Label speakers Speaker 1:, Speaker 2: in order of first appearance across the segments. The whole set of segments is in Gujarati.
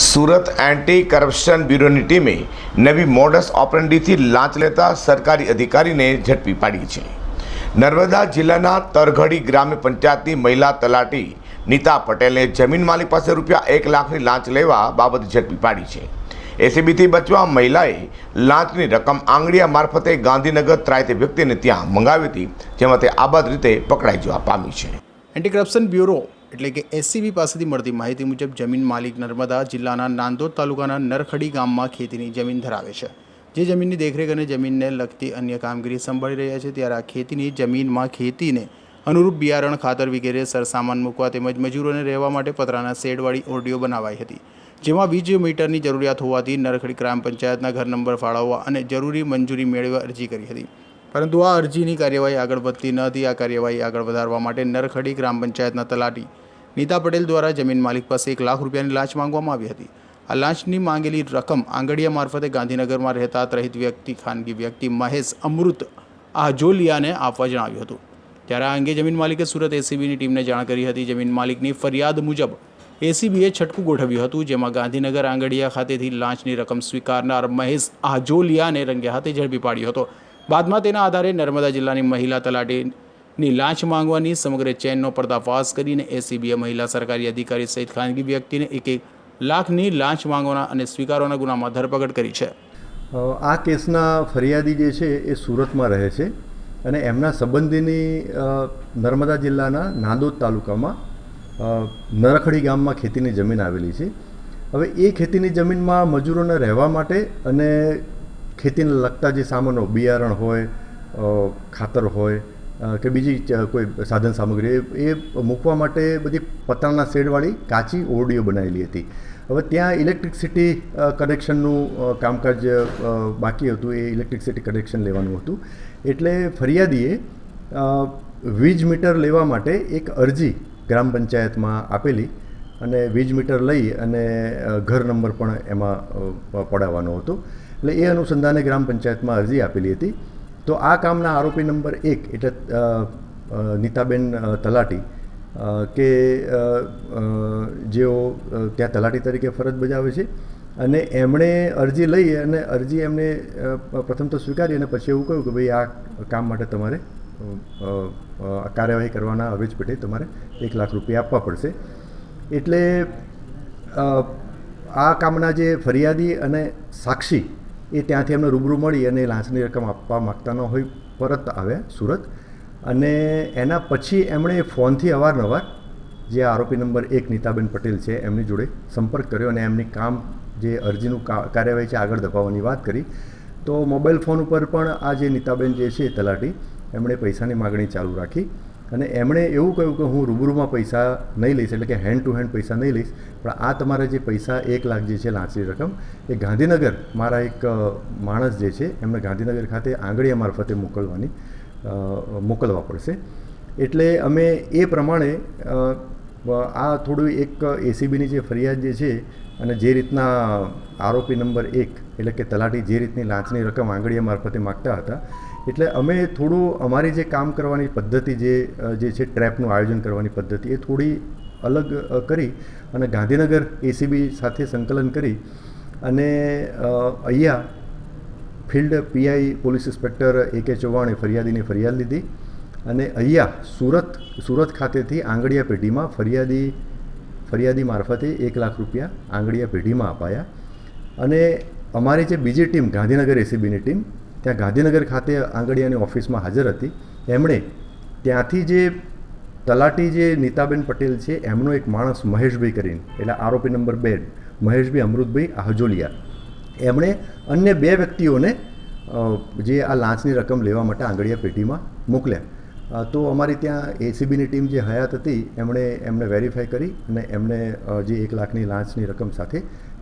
Speaker 1: સુરત એન્ટી કરપ્શન બ્યુરોની ટીમે નવી મોડસ ઓપરેન્ડીથી લાંચ લેતા સરકારી અધિકારીને ઝડપી પાડી છે. નર્મદા જિલ્લાના તરઘડી ગ્રામ્ય પંચાયતની મહિલા તલાટી નીતા પટેલે જમીન માલિક પાસે રૂપિયા એક લાખની લાંચ લેવા બાબત ઝડપી પાડી છે. એસીબીથી બચવા મહિલાએ લાંચની રકમ આંગળીયા મારફતે ગાંધીનગર ત્રાયતે વ્યક્તિને ત્યાં મંગાવી હતી, જેમાં તે આબાદ રીતે પકડાઈ જવા પામી છે.
Speaker 2: એન્ટી કરપ્શન બ્યુરો એટલે કે એસસીબી પાસેથી મળતી માહિતી મુજબ જમીન માલિક નર્મદા જિલ્લાના નાંદોદ તાલુકાના નરખડી ગામમાં ખેતીની જમીન ધરાવે છે. જે જમીનની દેખરેખ અને જમીનને લગતી અન્ય કામગીરી સંભાળી રહ્યા છે ત્યારે આ ખેતીની જમીનમાં ખેતીને અનુરૂપ બિયારણ, ખાતર વગેરે સરસામાન મૂકવા તેમજ મજૂરોને રહેવા માટે પતરાના શેડવાળી ઓરડીઓ બનાવાઈ હતી. જેમાં વીજ મીટરની જરૂરિયાત હોવાથી નરખડી ગ્રામ પંચાયતના ઘર નંબર ફાળવવા અને જરૂરી મંજૂરી મેળવવા અરજી કરી હતી. પરંતુ આ અરજીની કાર્યવાહી આગળ વધતી ન હતી. આ કાર્યવાહી આગળ વધારવા માટે નરખડી ગ્રામ પંચાયતના તલાટી નીતા પટેલ દ્વારા જમીન માલિક પાસે એક લાખ રૂપિયાની લાંચ માંગવામાં આવી હતી. આ લાંચની માંગેલી રકમ આંગડિયા મારફતે ગાંધીનગરમાં રહેતા ત્રહિત વ્યક્તિ, ખાનગી વ્યક્તિ મહેશ અમૃત આજોલિયાને આપવા જણાવ્યું હતું. ત્યારે આ અંગે જમીન માલિકે સુરત એસીબીની ટીમને જાણ કરી હતી. જમીન માલિકની ફરિયાદ મુજબ એસીબીએ છટકું ગોઠવ્યું હતું, જેમાં ગાંધીનગર આંગડિયા ખાતેથી લાંચની રકમ સ્વીકારનાર મહેશ આજોલિયાને રંગે હાથે ઝડપી પાડ્યો હતો. બાદમાં તેના આધારે નર્મદા જિલ્લાની મહિલા તલાટીની લાંચ માંગવાની સમગ્ર ચેનનો પર્દાફાશ કરીને એસીબીએ મહિલા સરકારી અધિકારી સહિત ખાનગી વ્યક્તિને એક એક લાખની લાંચ માંગવાના અને સ્વીકારવાના ગુનામાં ધરપકડ કરી છે.
Speaker 3: આ કેસના ફરિયાદી જે છે એ સુરતમાં રહે છે અને એમના સંબંધીની નર્મદા જિલ્લાના નાંદોદ તાલુકામાં નરખડી ગામમાં ખેતીની જમીન આવેલી છે. હવે એ ખેતીની જમીનમાં મજૂરોને રહેવા માટે અને ખેતીને લગતા જે સામાનો, બિયારણ હોય ખાતર હોય કે બીજી કોઈ સાધન સામગ્રી એ મૂકવા માટે બધી પતરાના શેડવાળી કાચી ઓરડીઓ બનાવેલી હતી. હવે ત્યાં ઇલેક્ટ્રિકસિટી કનેક્શનનું કામકાજ બાકી હતું, એ ઇલેક્ટ્રિસિટી કનેક્શન લેવાનું હતું. એટલે ફરિયાદીએ વીજ મીટર લેવા માટે એક અરજી ગ્રામ પંચાયતમાં આપેલી અને વીજ મીટર લઈ અને ઘર નંબર પણ એમાં પડાવવાનો હતો. એટલે એ અનુસંધાને ગ્રામ પંચાયતમાં અરજી આપેલી હતી. તો આ કામના આરોપી નંબર એક એટલે નીતાબેન તલાટી કે જેઓ ત્યાં તલાટી તરીકે ફરજ બજાવે છે. અને એમણે અરજી લઈ અને અરજી એમને પ્રથમ તો સ્વીકારી અને પછી એવું કહ્યું કે ભાઈ આ કામ માટે તમારે કાર્યવાહી કરવાના અવેજ પેટે તમારે એક લાખ રૂપિયા આપવા પડશે. એટલે આ કામના જે ફરિયાદી અને સાક્ષી એ ત્યાંથી એમને રૂબરૂ મળી અને લાંચની રકમ આપવા માગતા ન હોય, પરત આવ્યા સુરત. અને એના પછી એમણે ફોનથી અવારનવાર જે આરોપી નંબર એક નીતાબેન પટેલ છે, એમની જોડે સંપર્ક કર્યો અને એમની કામ જે અરજીનું કાર્યવાહી છે આગળ ધપાવવાની વાત કરી. તો મોબાઈલ ફોન ઉપર પણ આ જે નીતાબેન જે છે તલાટી, એમણે પૈસાની માગણી ચાલુ રાખી. અને એમણે એવું કહ્યું કે હું રૂબરૂમાં પૈસા નહીં લઈશ, એટલે કે હેન્ડ ટુ હેન્ડ પૈસા નહીં લઈશ, પણ આ તમારા જે પૈસા એક લાખ જે છે લાંચની રકમ, એ ગાંધીનગર મારા એક માણસ જે છે, એમને ગાંધીનગર ખાતે આંગળીયા મારફતે મોકલવાની મોકલવા પડશે. એટલે અમે એ પ્રમાણે આ થોડું એક એસીબીની જે ફરિયાદ જે છે, અને જે રીતના આરોપી નંબર એક, એટલે કે તલાટી જે રીતની લાંચની રકમ આંગળીયા મારફતે માગતા હતા એટલે અમે થોડું અમારી જે કામ કરવાની પદ્ધતિ જે જે છે ટ્રેપનું આયોજન કરવાની પદ્ધતિ એ થોડી અલગ કરી અને ગાંધીનગર એસીબી સાથે સંકલન કરી અને અહીંયા field PI police inspector A K ચૌહાણે ફરિયાદીની ફરિયાદ લીધી અને અહીંયા સુરત સુરત ખાતેથી આંગળીયા પેઢીમાં ફરિયાદી ફરિયાદી મારફતે એક લાખ રૂપિયા આંગળીયા પેઢીમાં અપાયા અને અમારી જે બીજી ટીમ ગાંધીનગર એસીબીની ટીમ ત્યાં ગાંધીનગર ખાતે આંગળીયાની ઓફિસમાં હાજર હતી. એમણે ત્યાંથી જે તલાટી જે નીતાબેન પટેલ છે, એમનો એક માણસ મહેશભાઈ કરીને, એટલે આરોપી નંબર બે, મહેશભાઈ અમૃતભાઈ આહજોલિયા. એમણે અન્ય બે વ્યક્તિઓને જે આ લાંચની રકમ લેવા માટે આંગળીયા પેટીમાં મોકલ્યા. તો અમારી ત્યાં એસીબીની ટીમ જે હયાત હતી, એમણે એમને વેરીફાઈ કરી અને એમને જે એક લાખની લાંચની રકમ સાથે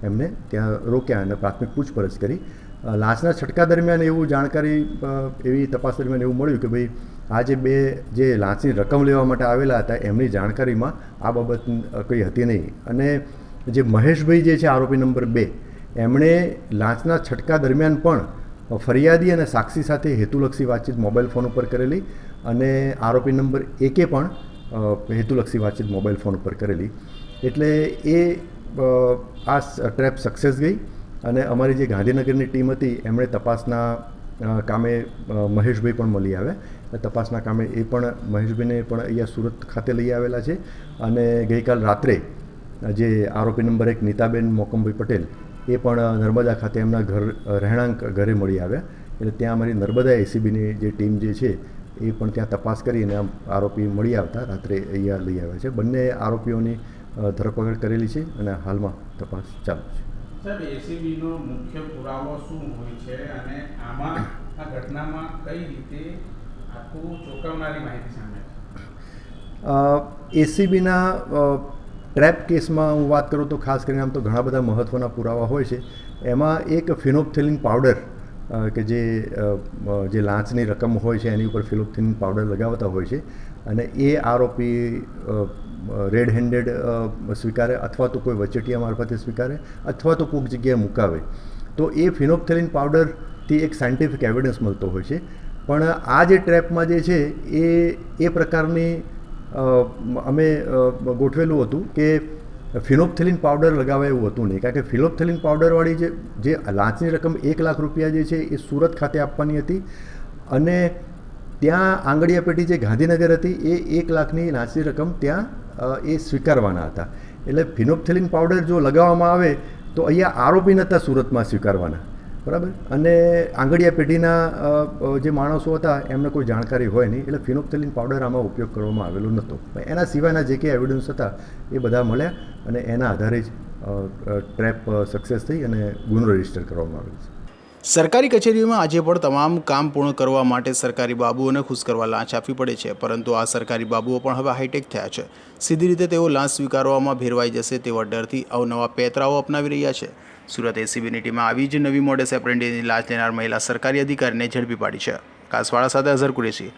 Speaker 3: એમને ત્યાં રોક્યા અને પ્રાથમિક પૂછપરછ કરી. અ, લાંચના છટકા દરમિયાન એવું જાણકારી એવી તપાસ દરમિયાન એવું મળ્યું કે ભાઈ આ જે બે જે લાંચની રકમ લેવા માટે આવેલા હતા એમની જાણકારીમાં આ બાબત કંઈ હતી નહીં. અને જે મહેશભાઈ જે છે આરોપી નંબર બે એમણે લાંચના છટકા દરમિયાન પણ ફરિયાદી અને સાક્ષી સાથે હેતુલક્ષી વાતચીત મોબાઈલ ફોન ઉપર કરેલી અને આરોપી નંબર એકે પણ હેતુલક્ષી વાતચીત મોબાઈલ ફોન ઉપર કરેલી. એટલે એ આ ટ્રેપ સક્સેસ ગઈ. અને અમારી જે ગાંધીનગરની ટીમ હતી, એમણે તપાસના કામે મહેશભાઈ પણ મળી આવ્યા. તપાસના કામે એ પણ મહેશભાઈને પણ અહીંયા સુરત ખાતે લઈ આવેલા છે. અને ગઈકાલ રાત્રે જે આરોપી નંબર એક નીતાબેન મોકમભાઈ પટેલ, એ પણ નર્મદા ખાતે એમના ઘર રહેણાંક ઘરે મળી આવ્યા. એટલે ત્યાં અમારી નર્મદા એસીબીની જે ટીમ જે છે, એ પણ ત્યાં તપાસ કરીને આરોપી મળી આવતા રાત્રે અહીંયા લઈ આવ્યા છે. બંને આરોપીઓની ધરપકડ કરેલી છે અને હાલમાં તપાસ ચાલુ છે.
Speaker 4: સાહેબ એસીબીનો મુખ્ય પુરાવો શું હોય છે? અને આમાં આ ઘટનામાં કઈ રીતે આખું ચોંકાવનારી માહિતી સામે
Speaker 3: એસીબીના ટ્રેપ કેસમાં હું વાત કરું તો ખાસ કરીને આમ તો ઘણા બધા મહત્ત્વના પુરાવા હોય છે. એમાં એક ફિનોપ્થેલિન પાવડર કે જે જે લાંચની રકમ હોય છે, એની ઉપર ફિનોપ્થેલિન પાવડર લગાવતા હોય છે. અને એ આરોપી રેડ હેન્ડેડ સ્વીકારે અથવા તો કોઈ વચેટિયા મારફતે સ્વીકારે અથવા તો કોઈક જગ્યાએ મુકાવે. તો એ ફિનોપ્થેલિન પાવડરથી એક સાયન્ટિફિક એવિડન્સ મળતો હોય છે. પણ આ જે ટ્રેપમાં જે છે, એ એ પ્રકારની અમે ગોઠવેલું હતું કે ફિનોપ્થેલિન પાવડર લગાવે એવું હતું નહીં. કારણ કે ફિનોપ્થેલિન પાવડરવાળી જે જે લાંચની રકમ એક લાખ રૂપિયા જે છે, એ સુરત ખાતે આપવાની હતી. અને ત્યાં આંગળીયા પેટી જે ગાંધીનગર હતી, એ એક લાખની લાંચની રકમ ત્યાં એ સ્વીકારવાના હતા. એટલે ફિનોપ્થેલિન પાવડર જો લગાવવામાં આવે, તો અહીંયા આરોપી નહોતા સુરતમાં સ્વીકારવાના. બરાબર? અને આંગળીયા પેઢીના જે માણસો હતા, એમને કોઈ જાણકારી હોય નહીં. એટલે ફિનોપ્થેલિન પાવડર આમાં ઉપયોગ કરવામાં આવેલો નહોતો એના સિવાયના જે કે એવિડન્સ હતા, એ બધા મળ્યા અને એના આધારે જ ટ્રેપ સક્સેસ થઈ અને ગુનો રજિસ્ટર કરવામાં આવ્યો છે.
Speaker 2: સરકારી કચેરીઓમાં આજે પણ તમામ કામ પૂર્ણ કરવા માટે સરકારી બાબુઓને ખુશ કરવા લાંચ આપવી પડે છે, પરંતુ આ સરકારી બાબુઓ પણ હવે હાઈટેક થયા છે. સીધી રીતે તેઓ લાંચ સ્વીકારવામાં ભેરવાઈ જશે તેવા ડરથી અવનવા પેતરાઓ અપનાવી રહ્યા છે. સુરત એસીબીની ટીમે આવી જ નવી મોડેસ એપ્રેન્ટિસની લાંચ લેનાર મહિલા સરકારી અધિકારીને ઝડપી પાડી છે. કાસવાળા સાથે અઝર કુરેશી.